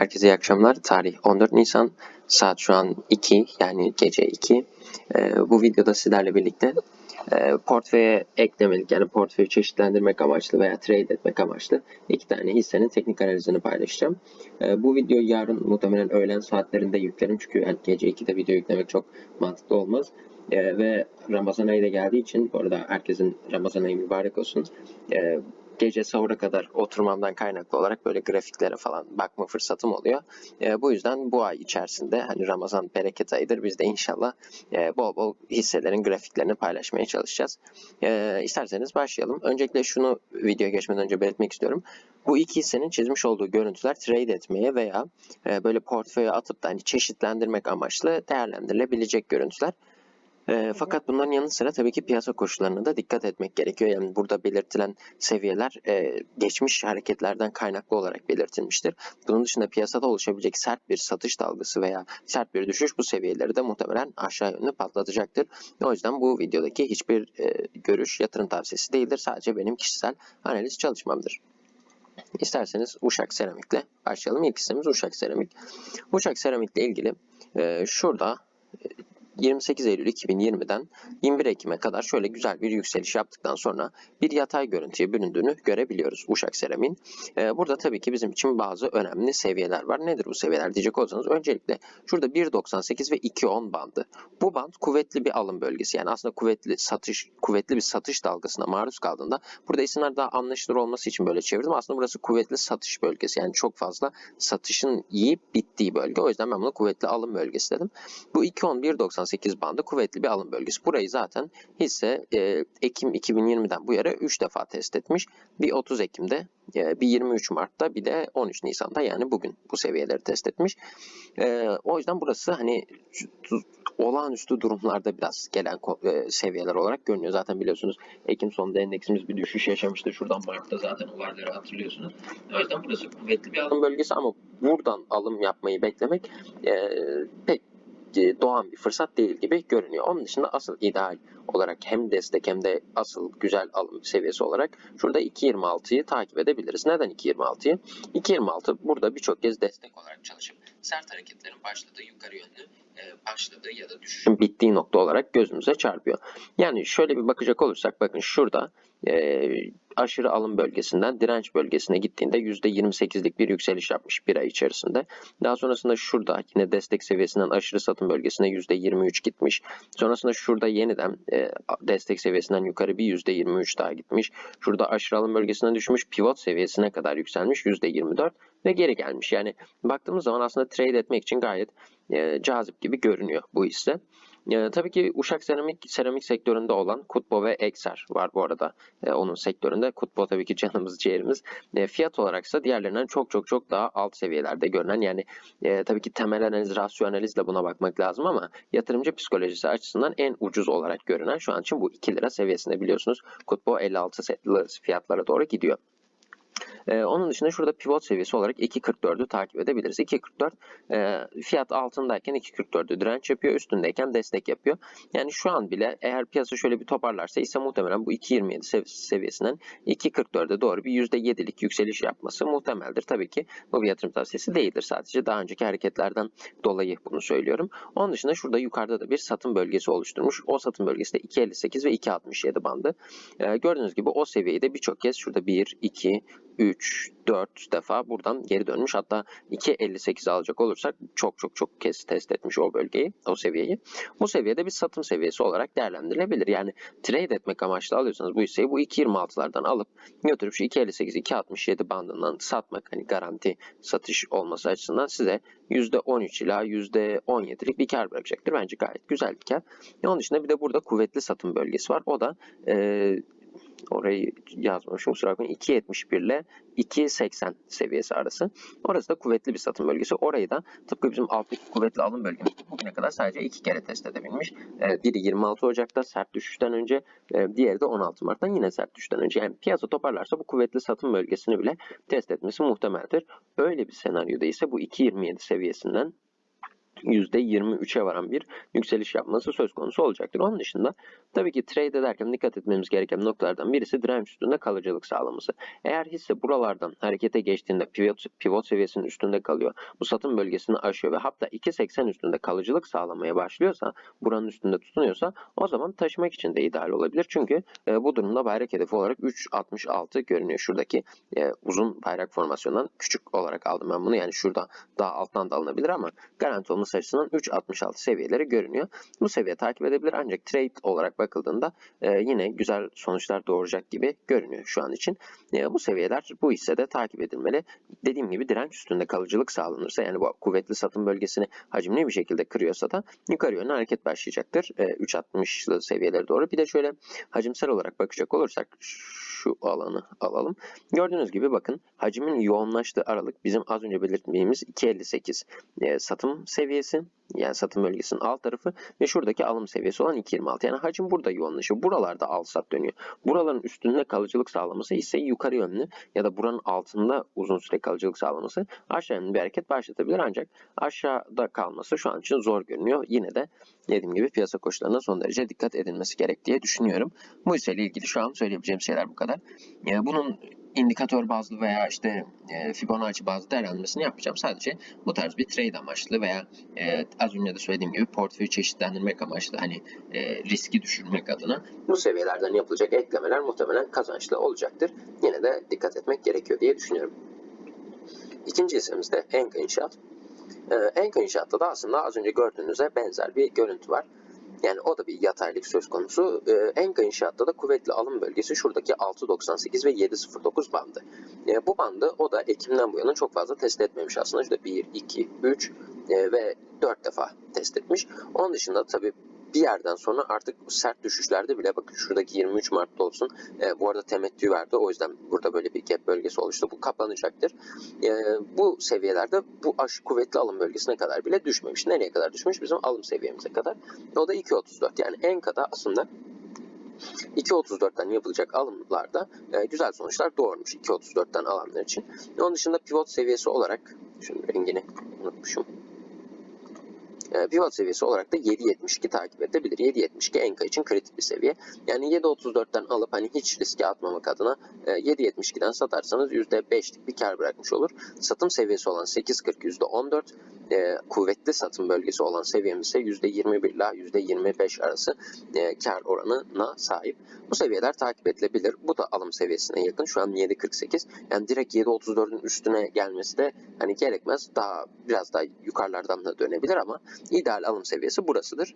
Herkese iyi akşamlar. Tarih 14 Nisan. Saat şu an 2 yani gece 2. Ee, bu videoda sizlerle birlikte e, portföye eklemelik yani portföyü çeşitlendirmek amaçlı veya trade etmek amaçlı iki tane hissenin teknik analizini paylaşacağım. Ee, bu videoyu yarın muhtemelen öğlen saatlerinde yüklerim çünkü yani gece 2'de video yüklemek çok mantıklı olmaz. Ee, ve Ramazan ayı da geldiği için bu arada herkesin Ramazan ayı mübarek olsun. Ee, gece sahura kadar oturmamdan kaynaklı olarak böyle grafiklere falan bakma fırsatım oluyor. E, bu yüzden bu ay içerisinde hani Ramazan bereket ayıdır. Biz de inşallah e, bol bol hisselerin grafiklerini paylaşmaya çalışacağız. E, isterseniz başlayalım. Öncelikle şunu videoya geçmeden önce belirtmek istiyorum. Bu iki hissenin çizmiş olduğu görüntüler trade etmeye veya e, böyle portföye atıp da hani çeşitlendirmek amaçlı değerlendirilebilecek görüntüler. E, fakat bunların yanı sıra tabii ki piyasa koşullarına da dikkat etmek gerekiyor. Yani burada belirtilen seviyeler e, geçmiş hareketlerden kaynaklı olarak belirtilmiştir. Bunun dışında piyasada oluşabilecek sert bir satış dalgası veya sert bir düşüş bu seviyeleri de muhtemelen aşağı yönlü patlatacaktır. O yüzden bu videodaki hiçbir e, görüş yatırım tavsiyesi değildir. Sadece benim kişisel analiz çalışmamdır. İsterseniz Uşak Seramik'le başlayalım. İlk hissemiz Uşak Seramik. Uşak Seramik'le ilgili e, şurada 28 Eylül 2020'den 21 Ekim'e kadar şöyle güzel bir yükseliş yaptıktan sonra bir yatay görüntüye büründüğünü görebiliyoruz Uşak Seramik'in. Ee, burada tabii ki bizim için bazı önemli seviyeler var. Nedir bu seviyeler diyecek olsanız öncelikle şurada 1.98 ve 2.10 bandı. Bu band kuvvetli bir alım bölgesi. Yani aslında kuvvetli satış, kuvvetli bir satış dalgasına maruz kaldığında burada isimler daha anlaşılır olması için böyle çevirdim. Aslında burası kuvvetli satış bölgesi. Yani çok fazla satışın yiyip bittiği bölge. O yüzden ben bunu kuvvetli alım bölgesi dedim. Bu 2.10 1.98 bandı kuvvetli bir alım bölgesi. Burayı zaten hisse e, Ekim 2020'den bu yana 3 defa test etmiş. Bir 30 Ekim'de, e, bir 23 Mart'ta, bir de 13 Nisan'da yani bugün bu seviyeleri test etmiş. E, o yüzden burası hani olağanüstü durumlarda biraz gelen e, seviyeler olarak görünüyor. Zaten biliyorsunuz Ekim sonunda endeksimiz bir düşüş yaşamıştı. Şuradan Mart'ta zaten olayları hatırlıyorsunuz. O yüzden burası kuvvetli bir alım bölgesi ama buradan alım yapmayı beklemek e, pek doğan bir fırsat değil gibi görünüyor. Onun dışında asıl ideal olarak hem destek hem de asıl güzel alım seviyesi olarak şurada 2.26'yı takip edebiliriz. Neden 2.26'yı? 2.26 burada birçok kez destek olarak çalışıp sert hareketlerin başladığı yukarı yönlü e, başladığı ya da düşüşün bittiği nokta olarak gözümüze çarpıyor. Yani şöyle bir bakacak olursak bakın şurada e, aşırı alım bölgesinden direnç bölgesine gittiğinde %28'lik bir yükseliş yapmış bir ay içerisinde. Daha sonrasında şurada yine destek seviyesinden aşırı satım bölgesine %23 gitmiş. Sonrasında şurada yeniden e, destek seviyesinden yukarı bir %23 daha gitmiş. Şurada aşırı alım bölgesinden düşmüş pivot seviyesine kadar yükselmiş %24 ve geri gelmiş. Yani baktığımız zaman aslında trade etmek için gayet e, cazip gibi görünüyor bu hisse. E, tabii ki Uşak seramik seramik sektöründe olan Kutbo ve Ekser var bu arada e, onun sektöründe. Kutbo tabii ki canımız ciğerimiz. E, fiyat olaraksa diğerlerinden çok çok çok daha alt seviyelerde görünen yani e, tabii ki temel analiz, rasyo analizle buna bakmak lazım ama yatırımcı psikolojisi açısından en ucuz olarak görünen şu an için bu 2 lira seviyesinde biliyorsunuz. Kutbo 56 fiyatlara doğru gidiyor. Ee, onun dışında şurada pivot seviyesi olarak 2.44'ü takip edebiliriz. 2.44 e, fiyat altındayken 2.44'ü direnç yapıyor. Üstündeyken destek yapıyor. Yani şu an bile eğer piyasa şöyle bir toparlarsa ise muhtemelen bu 2.27 sev seviyesinden 2.44'e doğru bir %7'lik yükseliş yapması muhtemeldir. Tabii ki bu bir yatırım tavsiyesi değildir. Sadece daha önceki hareketlerden dolayı bunu söylüyorum. Onun dışında şurada yukarıda da bir satım bölgesi oluşturmuş. O satım bölgesi de 2.58 ve 2.67 bandı. Ee, gördüğünüz gibi o seviyeyi de birçok kez şurada 1, 2, 3, 4 defa buradan geri dönmüş. Hatta 2.58 alacak olursak çok çok çok kez test etmiş o bölgeyi, o seviyeyi. Bu seviyede bir satım seviyesi olarak değerlendirilebilir. Yani trade etmek amaçlı alıyorsanız bu hisseyi bu 2.26'lardan alıp götürüp şu 2.58, 2.67 bandından satmak hani garanti satış olması açısından size %13 ila %17'lik bir kar bırakacaktır. Bence gayet güzel bir kar. Onun dışında bir de burada kuvvetli satım bölgesi var. O da e, Orayı yazmamışım kusura bakmayın. 2.71 ile 2.80 seviyesi arası. Orası da kuvvetli bir satım bölgesi. Orayı da tıpkı bizim alttaki kuvvetli alım bölgemiz bugüne kadar sadece iki kere test edebilmiş. Ee, biri 26 Ocak'ta sert düşüşten önce, e, diğeri de 16 Mart'tan yine sert düşüşten önce. Yani piyasa toparlarsa bu kuvvetli satım bölgesini bile test etmesi muhtemeldir. Öyle bir senaryoda ise bu 2.27 seviyesinden %23'e varan bir yükseliş yapması söz konusu olacaktır. Onun dışında tabii ki trade ederken dikkat etmemiz gereken noktalardan birisi direnç üstünde kalıcılık sağlaması. Eğer hisse buralardan harekete geçtiğinde pivot, pivot seviyesinin üstünde kalıyor, bu satım bölgesini aşıyor ve hatta 2.80 üstünde kalıcılık sağlamaya başlıyorsa, buranın üstünde tutunuyorsa o zaman taşımak için de ideal olabilir. Çünkü e, bu durumda bayrak hedefi olarak 3.66 görünüyor. Şuradaki e, uzun bayrak formasyondan küçük olarak aldım ben bunu. Yani şurada daha alttan da alınabilir ama garanti olması açısından 3.66 seviyeleri görünüyor. Bu seviye takip edebilir ancak trade olarak bakıldığında e, yine güzel sonuçlar doğuracak gibi görünüyor şu an için. E, bu seviyeler bu hissede takip edilmeli. Dediğim gibi direnç üstünde kalıcılık sağlanırsa yani bu kuvvetli satım bölgesini hacimli bir şekilde kırıyorsa da yukarı yönlü hareket başlayacaktır. E, 3.60'lı seviyelere doğru. Bir de şöyle hacimsel olarak bakacak olursak şu alanı alalım. Gördüğünüz gibi bakın hacimin yoğunlaştığı aralık bizim az önce belirttiğimiz 2.58 e, satım seviyesi yani satım bölgesinin alt tarafı ve şuradaki alım seviyesi olan 2.26. Yani hacim burada yoğunlaşıyor. Buralarda al sat dönüyor. Buraların üstünde kalıcılık sağlaması hisseyi yukarı yönlü ya da buranın altında uzun süre kalıcılık sağlaması aşağı bir hareket başlatabilir ancak aşağıda kalması şu an için zor görünüyor. Yine de dediğim gibi piyasa koşullarına son derece dikkat edilmesi gerek diye düşünüyorum. Bu hisseyle ilgili şu an söyleyebileceğim şeyler bu kadar. Yani bunun indikatör bazlı veya işte e, Fibonacci bazlı değerlendirmesini yapmayacağım. Sadece bu tarz bir trade amaçlı veya e, az önce de söylediğim gibi portföyü çeşitlendirmek amaçlı hani e, riski düşürmek adına bu seviyelerden yapılacak eklemeler muhtemelen kazançlı olacaktır. Yine de dikkat etmek gerekiyor diye düşünüyorum. İkinci hissemiz de Enka İnşaat. E, Enka İnşaat'ta da aslında az önce gördüğünüze benzer bir görüntü var. Yani o da bir yataylık söz konusu. Ee, Enka İnşaat'ta da kuvvetli alım bölgesi şuradaki 6.98 ve 7.09 bandı. Ee, bu bandı o da Ekim'den bu yana çok fazla test etmemiş aslında. Şurada 1, 2, 3 e, ve 4 defa test etmiş. Onun dışında tabii bir yerden sonra artık sert düşüşlerde bile bakın şuradaki 23 Mart'ta olsun. E, bu arada temettü verdi. O yüzden burada böyle bir gap bölgesi oluştu. Bu kapanacaktır. E, bu seviyelerde bu aş kuvvetli alım bölgesine kadar bile düşmemiş. Nereye kadar düşmüş? Bizim alım seviyemize kadar. O da 2.34. Yani en kadar aslında 2.34'ten yapılacak alımlarda e, güzel sonuçlar doğurmuş 2.34'ten alanlar için. Onun dışında pivot seviyesi olarak şunun rengini unutmuşum. E, pivot seviyesi olarak da 7.72 takip edebilir. 7.72 Enka için kritik bir seviye. Yani 7.34'ten alıp hani hiç riske atmamak adına e, 7.72'den satarsanız %5'lik bir kar bırakmış olur. Satım seviyesi olan 8.40 %14 e, kuvvetli satım bölgesi olan seviyemiz ise %21 ile %25 arası e, kar oranına sahip. Bu seviyeler takip edilebilir. Bu da alım seviyesine yakın. Şu an 7.48. Yani direkt 7.34'ün üstüne gelmesi de hani gerekmez. Daha biraz daha yukarılardan da dönebilir ama ideal alım seviyesi burasıdır.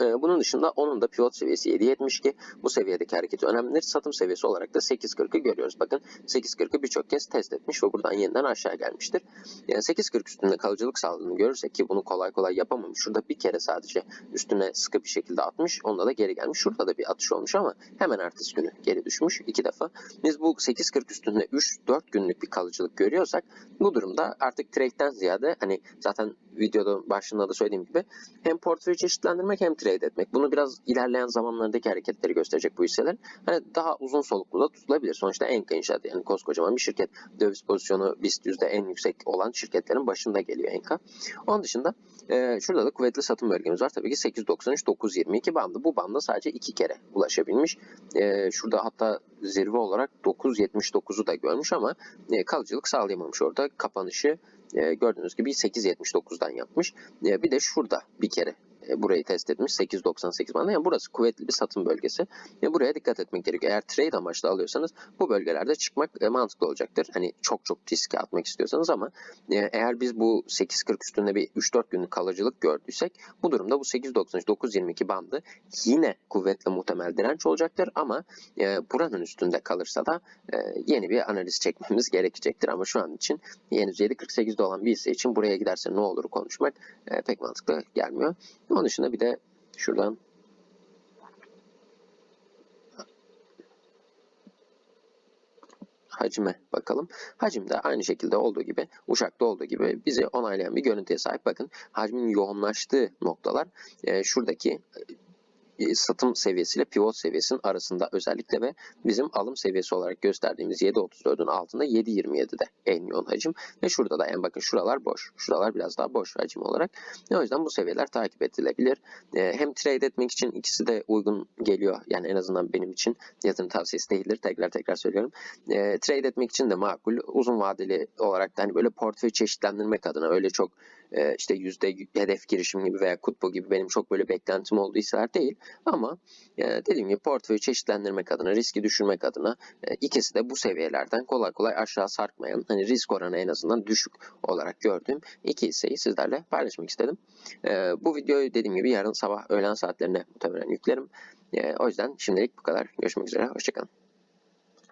Ee, bunun dışında onun da pivot seviyesi 7.72. Bu seviyedeki hareketi önemlidir. Satım seviyesi olarak da 8.40'ı görüyoruz. Bakın 8.40'ı birçok kez test etmiş ve buradan yeniden aşağı gelmiştir. Yani 8.40 üstünde kalıcılık sağladığını görürsek ki bunu kolay kolay yapamamış. Şurada bir kere sadece üstüne sıkı bir şekilde atmış. Onda da geri gelmiş. Şurada da bir atış olmuş ama hemen ertesi günü geri düşmüş. iki defa. Biz bu 8.40 üstünde 3-4 günlük bir kalıcılık görüyorsak bu durumda artık trade'den ziyade hani zaten videoda başında da söylediğim gibi hem portföyü çeşitlendirmek hem trade etmek. Bunu biraz ilerleyen zamanlardaki hareketleri gösterecek bu hisseler. Hani daha uzun soluklu da tutulabilir. Sonuçta Enka İnşaat yani koskocaman bir şirket. Döviz pozisyonu BIST yüzde en yüksek olan şirketlerin başında geliyor Enka. Onun dışında e, şurada da kuvvetli satım bölgemiz var. Tabii ki 8.93-9.22 bandı. Bu banda sadece iki kere ulaşabilmiş. E, şurada hatta zirve olarak 9.79'u da görmüş ama e, kalıcılık sağlayamamış orada. Kapanışı e, gördüğünüz gibi 8.79'dan yapmış. E, bir de şurada bir kere burayı test etmiş 8.98 bandı. Yani burası kuvvetli bir satım bölgesi. ve buraya dikkat etmek gerekiyor. Eğer trade amaçlı alıyorsanız bu bölgelerde çıkmak e, mantıklı olacaktır. Hani çok çok riske atmak istiyorsanız ama e, eğer biz bu 8.40 üstünde bir 3-4 günlük kalıcılık gördüysek bu durumda bu 8.93-9.22 bandı yine kuvvetli muhtemel direnç olacaktır ama buranın üstünde kalırsa da yeni bir analiz çekmemiz gerekecektir. Ama şu an için henüz 7.48'de olan bir hisse için buraya giderse ne olur konuşmak pek mantıklı gelmiyor. Onun dışında bir de şuradan hacime bakalım. Hacim de aynı şekilde olduğu gibi, Uşak'ta olduğu gibi bizi onaylayan bir görüntüye sahip. Bakın hacmin yoğunlaştığı noktalar e, şuradaki satım seviyesiyle pivot seviyesinin arasında özellikle ve bizim alım seviyesi olarak gösterdiğimiz 7.34'ün altında 7.27'de en yoğun hacim ve şurada da yani bakın şuralar boş. Şuralar biraz daha boş hacim olarak. E, o yüzden bu seviyeler takip edilebilir. E, hem trade etmek için ikisi de uygun geliyor. Yani en azından benim için yatırım tavsiyesi değildir. Tekrar tekrar söylüyorum. E, trade etmek için de makul. Uzun vadeli olarak da hani böyle portföy çeşitlendirmek adına öyle çok e, işte yüzde hedef girişim gibi veya kutbu gibi benim çok böyle beklentim olduğu hisseler değil. Ama e, dediğim gibi portföyü çeşitlendirmek adına, riski düşürmek adına e, ikisi de bu seviyelerden kolay kolay aşağı sarkmayan, hani risk oranı en azından düşük olarak gördüğüm iki hisseyi sizlerle paylaşmak istedim. E, bu videoyu dediğim gibi yarın sabah öğlen saatlerine muhtemelen yüklerim. O yüzden şimdilik bu kadar. Görüşmek üzere. Hoşçakalın.